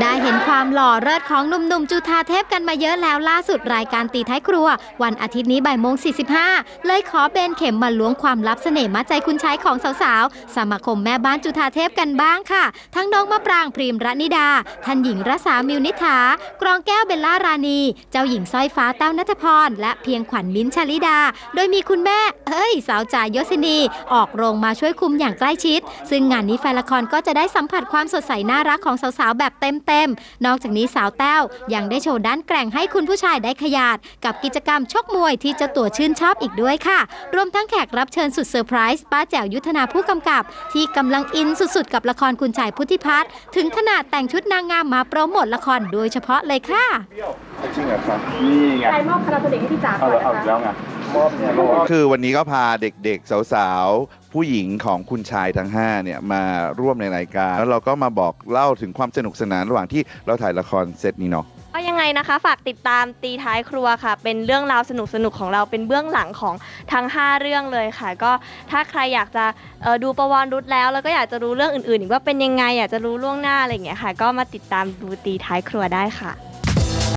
ได้เห็นความหล่อเลิศของหนุ่มๆจุธาเทพกันมาเยอะแล้วล่าสุดรายการตีท้ายครัว วันอาทิตย์นี้บ่ายโมง 45 เลยขอเบนเข็มมาล้วงความลับเสน่ห์มัดใจคุณชายของสาวๆ สมาคมแม่บ้านจุธาเทพกันบ้างค่ะ ทั้งน้องมะปรางพรีมรนิดาท่านหญิงรัศามิวนิษฐากรองแก้วเบลล่ารานีเจ้าหญิงสร้อยฟ้าแต้วนัทพร และเพียงขวัญมิ้นชลิดา โดยมีคุณแม่ เอ้ย สาวจ่ายยศินี ออกโรงมาช่วยคุมอย่างใกล้ชิด ซึ่งงานนี้แฟนละครก็จะได้สัมผัสความสดใสน่ารักของสาวๆแบบเต็มๆ นอกจากนี้สาวแต้วยังได้โชว์ด้านแกร่งให้คุณผู้ชายได้ขยาด กับกิจกรรมชกมวยที่เจ้าตัวชื่นชอบอีกด้วยค่ะ รวมทั้งแขกรับเชิญสุดเซอร์ไพรส์ป้าแจ๋วยุทธนาผู้กำกับ ที่กำลังอินสุดๆ กับละครคุณชายพุทธิพัฒน์ถึงขนาดแต่งชุดนางงามมาโปรโมทละครโดยเฉพาะเลยค่ะจริงเหรอครับนี่ไงใครมอบคาราโตเด็กให้พี่จ๋าเอาก่อนเอานะอีกคะ แล้วไงมอบเนี่ยมอบคือวันนี้ก็พาเด็กๆ สาวๆ ผู้หญิงของคุณชายทั้ง5เนี่ยมาร่วมในรายการ แล้วเราก็มาบอกเล่าถึงความสนุกสนานระหว่างที่เราถ่ายละครเซตนี้เนาะก็ยังไงนะคะ ฝากติดตามตีท้ายครัวค่ะ เป็นเรื่องราวสนุกๆของเราเป็นเบื้องหลังของทั้ง 5 เรื่องเลยค่ะ ก็ถ้าใครอยากจะเอ่อดูประวัติรุษแล้ว แล้วก็อยากจะรู้เรื่องอื่นๆอีกว่าเป็นยังไงอยากจะรู้ล่วงหน้าอะไรอย่างเงี้ยค่ะ ก็มาติดตามดูตีท้ายครัวได้ค่ะ